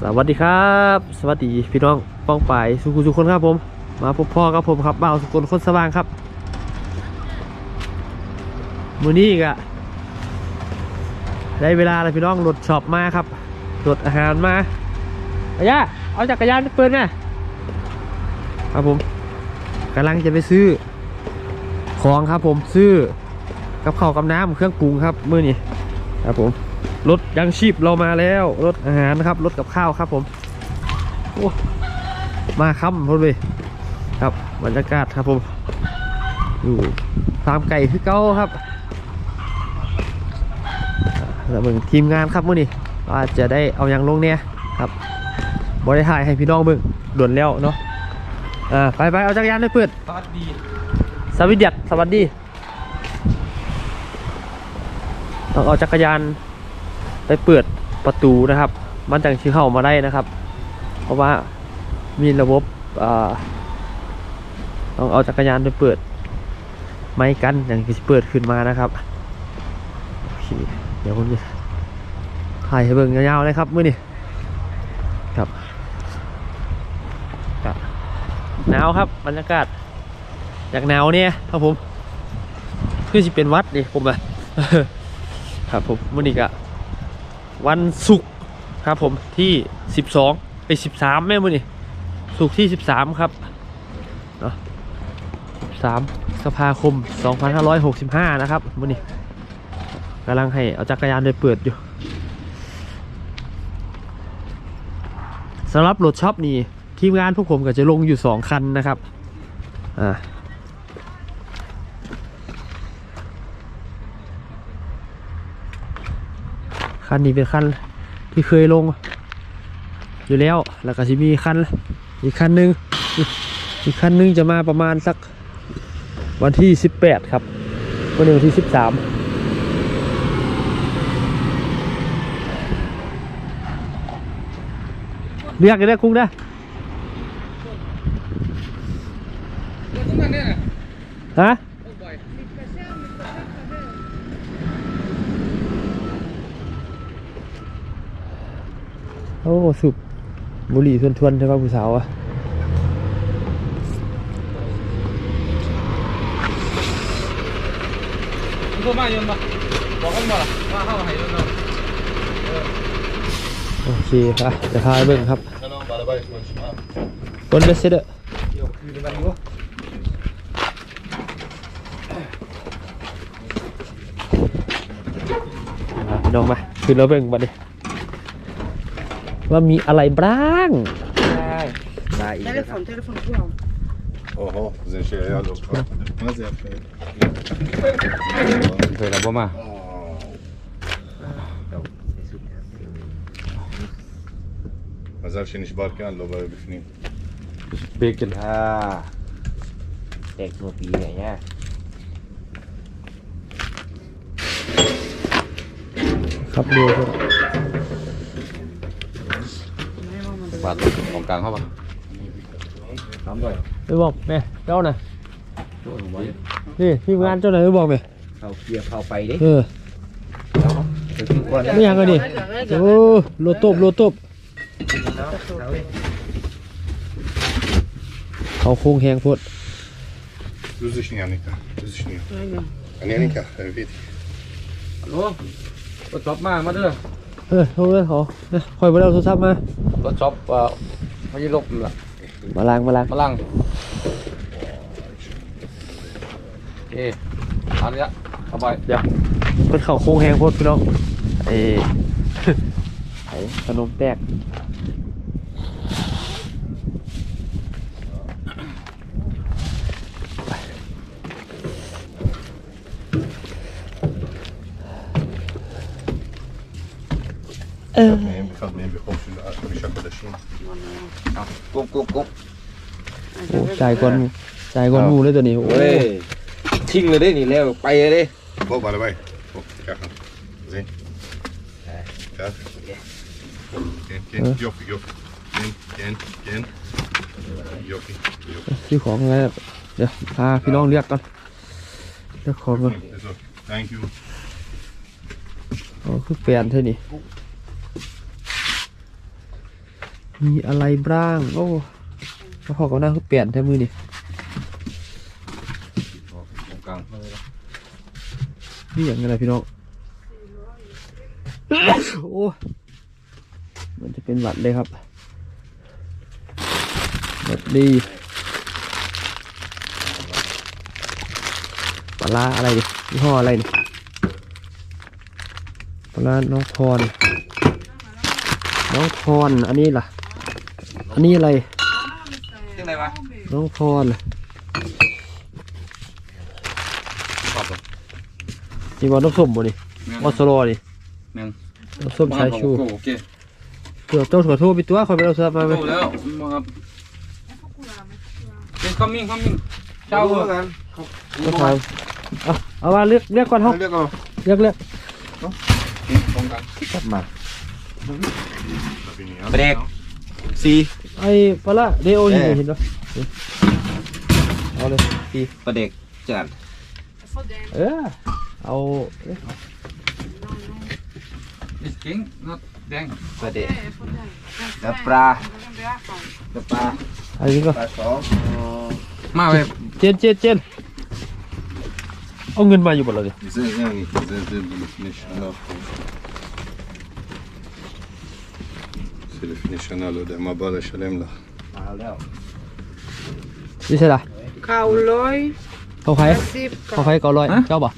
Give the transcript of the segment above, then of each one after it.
สวัสดีครับ สวัสดีพี่น้องป้องไปสุขุสุคนครับผม มาพบพ่อกับผมครับเบาสุคนคนสว่างครับมือนี้กะได้เวลาแล้วพี่น้องรถช็อปมาครับรถอาหารมาอายะเอาจักรยานปเปิดไงครับ ผมกำลังจะไปซื้อ ของครับผมซื้อกับข้าวกับน้ำเครื่องปรุงครับ มือนี้ครับผม รถยังชีพเรามาแล้วรถอาหารนะครับรถกับข้าวครับผมโอ้มาค่ำพอดเลยครับบรรยากาศครับผมอยู่ฟาร์มไก่คือเก้าครับอ่าแล้วเบิ่งทีมงานครับมื่อนี้ว่าจะได้เอาอย่างลงเนี่ยครับบริถ่ายให้พี่น้องเบิ่งด่วนแล้วเนาะอ่าไปไปเอาจักรยานไปเปิดสวัสดีสวัสดีสวัสดีต้องเอาจักรยาน ไปเปิดประตูนะครับ มันจังชื่อเข้ามาได้นะครับ เพราะว่ามีระบบอ่าต้องเอาจักรยานไปเปิด ไม้กันอย่างที่เปิดขึ้นมานะครับโอเคเดี๋ยวผมจะถ่ายให้เบิ่งยาวๆเลยครับมื่อนี้ครับครับหนาวครับบรรยากาศอยากหนาวเนี่ยครับผมคือจะเป็นวัดดิผมอะครับผมวันนี้ก็ วันศุกร์ครับผมที่ 12ไป13แม่มื่อนี้ศุกร์ที่ 13 ครับเนาะ13สภาคม 2565 นะครับมือนี้กำลังให้เอาจักรยานไปเปิดอยู่สำหรับรถช็อปนี่ทีมงานพวกผมก็จะลงอยู่ 2 คันนะครับอ่า คันนี้เป็นคันที่เคยลง อยู่แล้ว แล้วก็จะมีคันอีกคันหนึง อีกคันหนึงจะมาประมาณสักวันที่ 18 ครับวันนี้วันที่ 13เรียกกันได้คุ้งได้เรื่องนั้นเนี่ยนะฮะ โอ้บ่อยโอ้สุบบุหรี่ทวนๆใช่ป่ะผู้สาวอะมึงโทรมาโยนปะบอกกันบ่ล่ะว่าเข้ามาให้โยนเนาะโอเคครับจะพาไปเบิ่งครับ Selam, arabayı konuşma. คนเบสเซเดอร์เดี๋ยวคือมันอยู่พี่น้องมาขึ้นแล้วเบิ่งบัดนี้ ว่ามีอะไรบ้างได้อีกแล้วครับ Telefon, telefon klar. Oho, sind şey ya lokma. Nasıl yapıyor? เคยแล้วบ่มา Mazal się nicht barkan, lo böyle bifnin. เบรกกันท่าเด็กตัวปีเนี่ยเนี่ยครับเรือครั บบาดของกลางเข้าปะน้ำด้วยไปบอกแม่เจ้าน่ะนี่ทีมงานเจ้าไหนไปบอกแม่เข้าเกียร์เข้าไปดิเออไปกินก่อนไม่ยังกันดิโอ้โลตบโลตบเขาโค้งแหงโพด Düzüşün yanıka. Düzüşün yanıka. Aynen. Hani yanıka, evet. ลุง เด้ออโทรเลยขอคอยไปเอาโทรศัพท์มารถช็อปเอ่อไม่ใช่ลบละมาล้างมาล้างมาลังโอเคอันนี้ยเอาไปเดี๋ยวเป็นเขาโค้งแหงโพดพี่น้องเอ้ไอ้ขนมแตก Benim bir kadın, benim bir komşuyla, bir arkadaşım. เอากุ๊บกุ๊บกุ๊บโอ้จ่ายก่อนจ่ายก่อนหมูเลยตัวนี้โอ้เฮ้ยทิ้งเลยได้นี่แล้วไปเลยดิ Hop, arabayı. Hop, kalkın. Zin. Kalk. Gel, gel. Yok, yok. Gel, gel, gel. Yok, yok. ซื้อของอะไรแบบเดี๋ยวพาพี่น้องเรียกก่อนเรียกของก่อน So, thank you. อ๋อคือเปลี่ยนเท่านี้ มีอะไรบ้าง โอ้กระเพาะกับหน้าคือเปลี่ยนแท้มือนี่ตรงกลางนี่อย่างไรพี่น้อง โอ้ มันจะเป็นหวัดเลยครับหวัดดีปลาร้าอะไรดิยี่ห้ออะไรนี่ปลาร้าน้องพร น้องพร อันนี้ล่ะ อันนี้อะไรยังไงวะน้องพรชอบปะนี่บอลน้ำส้มบ่นี่ออสโลนี่แม่งน้ำส้มสายชูโอเคเกือบต้องขอโทษไปตัวคอยไปเอาโทรศัพท์มาไหมโตแล้วมาครับเป็น coming coming เจ้า Ciao. กันก็ทำเอาเอามาเลือกเลือกก่อนเฮาลือกเอาเลือกเลือกตรงกลางกลับมาเบรก ซีไอ้ปลาละเดโอนี่เห็นปะเอาเลยสี่ประเด็กจัดเออเอาเอ้ย It's king not แดงประเด็กเดปลาเดปลาอันนี้ก็ปลาสองมาเว้ยเจนเจนเจนเอาเงินมาอยู่บ่เรา שלפני שנה לא יודע מה בא לשלם לך. Đi xe đài Khao lối Không thấy Không thấy có lối Cho bỏ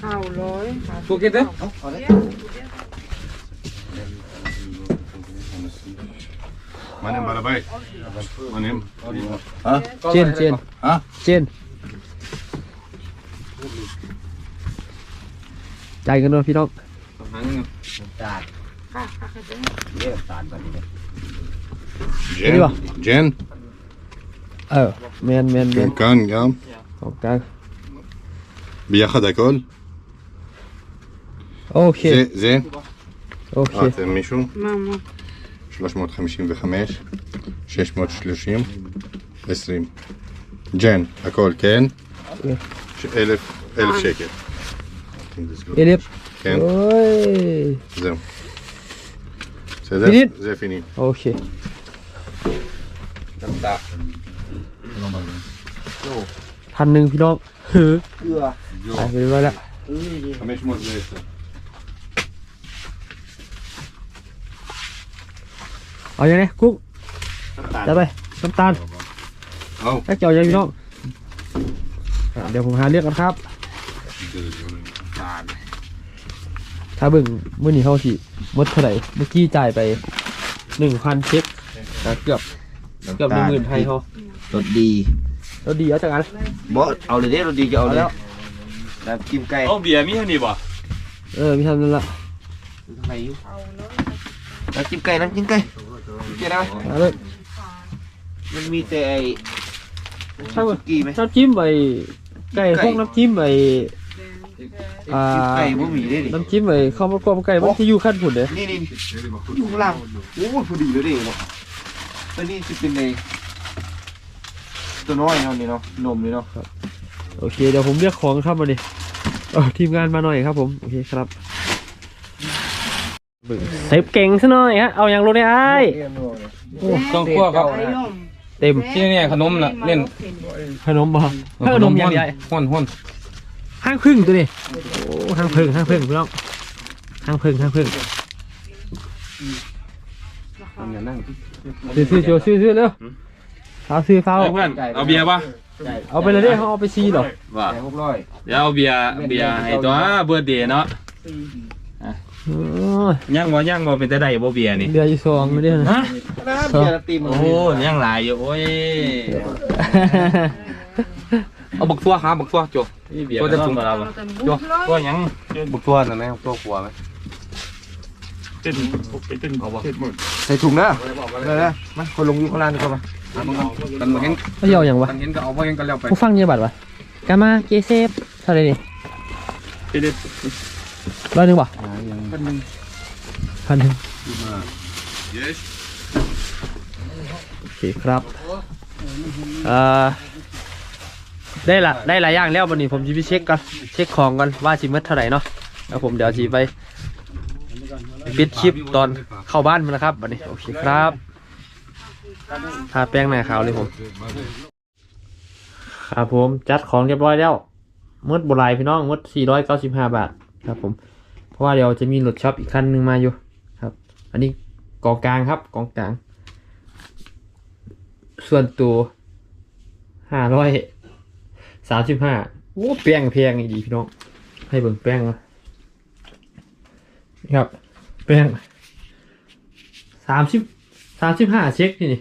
Khao lối Cô kia đấy Mà nem bà bay. Mà nem Hả? Trên trên. Hả? Trên. Chạy cái nồi phi động ג'ן, ג'ן. אה, מיין, מיין, מיין. כאן גם. אוקיי. ביחד הכל? אוקיי. זה, זה. אוקיי. אה, ראיתם מישהו? מה, מה? 355, 630, 20. ג'ן, הכל, כן? אלף, אלף שקל. אלף? כן. זהו. C'est fini C'est fini. Ok. Comme ça. พันหนึ่งพี่น้องเฮ้อ Dur. ไปไปเว้ละ Combien je mange de ça เอาอย่างนี้กุ๊กจะไปน้ำตาล เอา แล้เกี่ยวยังพี่น้องเดี๋ยวผมหาเรียกกันครับ Désolé, on าเบิ่งมื้อนี้เขาสิหมดเท่าไหร่เมื่อกี้จ่ายไปหนึ่งพันเช็คอะเกือบเกือบหนึ่งหมื่นไทยเขารสดีเราดีเอาจากกันบอสเอาเลยเด้รสดีจะเอาเลยน้ำจิ้มไก่เอาเบียร์มีเท่านี้บ่เออพี่ทำนั่นละทำไมอยู่น้ำจิ้มไก่น้ำจิ้มไก่เจ๊ได้ไหมเอาเลยมันมีแต่ไอ้ใช่ไหมสุกี้ไหมน้ำจิ้มไอ้ไก่ไก่พวกน้ำจิ้มไอ้ อ่าไก่บ่มีได้ดิน้ำจิ้มไอ้ข้าวมันกรอบไก่มันที่อยู่ขั้นผุนเด้นี่นี่อยู่ข้างล่างโอ้ยพอดีเลยดิเนาะตัวนี้จะเป็นในตัวน้อยเนาะนี่เนาะนมนี่เนาะโอเคเดี๋ยวผมเรียกของครับมาดิเออทีมงานมาหน่อยครับผมโอเคครับเซฟเก่งซะหน่อยฮะเอาอย่างรถเนี่ยไอ้ายต้องคั่วครับไอ้นมเต็มที่นี่ขนมน่ะเล่นขนมบ่ขนมอย่างใหญ่ห้อนห้อน ห้างพึ่งตัวนี้โอ้ห้างพึ่งห้างพึ่งพี่น้องห้างพึ่งห้างพึ่งมันอย่านั่งซื้อซื้อโจซื้อซื้อเร็วเอาซื้อเฝ้าเอ้ยเพื่อนเอาเบียร์ป่ะเอาไปเลยเด้เขาเอาไปซีหรอว่าไก่หกร้อยเดี๋ยวเอาเบียร์เบียร์ให้ตัวเบิร์ดเดย์เนาะโอ้ยย่างบ่ย่างบ่เป็นแต่ได้บ่เบียร์นี่เดือนที่สองไม่ได้นะฮะเบียร์ตีมโอ้ย่างหลายอยู่โอ้ย เอาบักตัวครับบักตัวโจตัวจะถุงเราเราแต่โจบุกร้อยตัวหยังบุกตัวนะแม่ตัวกลัวไหมเป็นเป็นเอาบ่ใส่ถุงนะเลยนะมาคนลงอยู่ข้างล่างดีกว่ามากันมาเห็นเขาจะเอาอย่างวะกันเห็นก็เอาไว้กันแล้วไปผู้ฟังเยอะบัตรวะกามาเจเซฟเท่าไหรนี่เป็นร้อยหนึ่งป่ะคนหนึ่งพันหนึ่ง יש? โอเคครับเอ่อ ได้ละได้หลายอย่างแล้ววันนี้ผมจะไปเช็คก่อนเช็คของก่อนว่าจิมเมดเท่าไหร่เนาะแล้วผมเดี๋ยวจีไปปิดคลิปตอนเข้าบ้านมันนะครับวันนี้โอเคครับทาแป้งหน้าขาวเลยผมครับผมจัดของเรียบร้อยแล้วมดบหลายพี่น้องมด495 บาทครับผมเพราะว่าเดี๋ยวจะมีรถช็อปอีกคันหนึ่งมาอยู่ครับ อันนี้กองกลางครับกองกลาง ส่วนตัวห้าร้อย สามสิบห้าโอ้แป้งแพงอีดีพี่น้อง ให้เบิ่งแป้งมานี่ครับแป้งสามสิบสามสิบห้าเช็คนี่นี่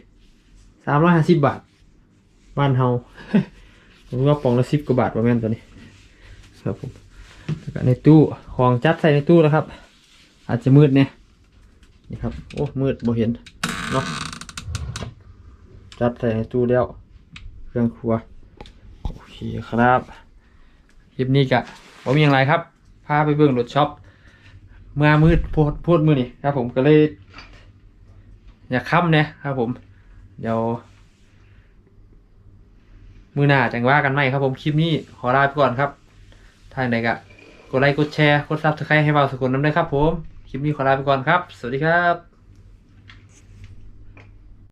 สามร้อยห้าสิบบาท บ้านเฮาผมว่าปองละสิบกว่าบาทประมาณตัวนี้ ครับผมแล้วก็ในตู้ของจัดใส่ในตู้แล้วครับ อาจจะมืดเนี่ยนี่ครับ โอ้ มืดบ่เห็นเนาะจัดใส่ในตู้แล้ว เครื่องครัว เคครับคลิปนี้กะว่ามีอย่างไรครับพาไปเบิ่งรถช็อปเมื่อมืดโพดโพดมือนี่ครับ ผมก็เลย อยากค่ำเนี่ยครับ ผมเดี๋ยวมือหน้าจังว่ากันไหมครับผมคลิปนี้ขอลาไปก่อนครับท่านใดกะกดไลค์กดแชร์กดซับสไครต์ให้เราสกุลน้ำด้วยครับ ผมคลิปนี้ขอลาไปก่อนครับ สวัสดีครับ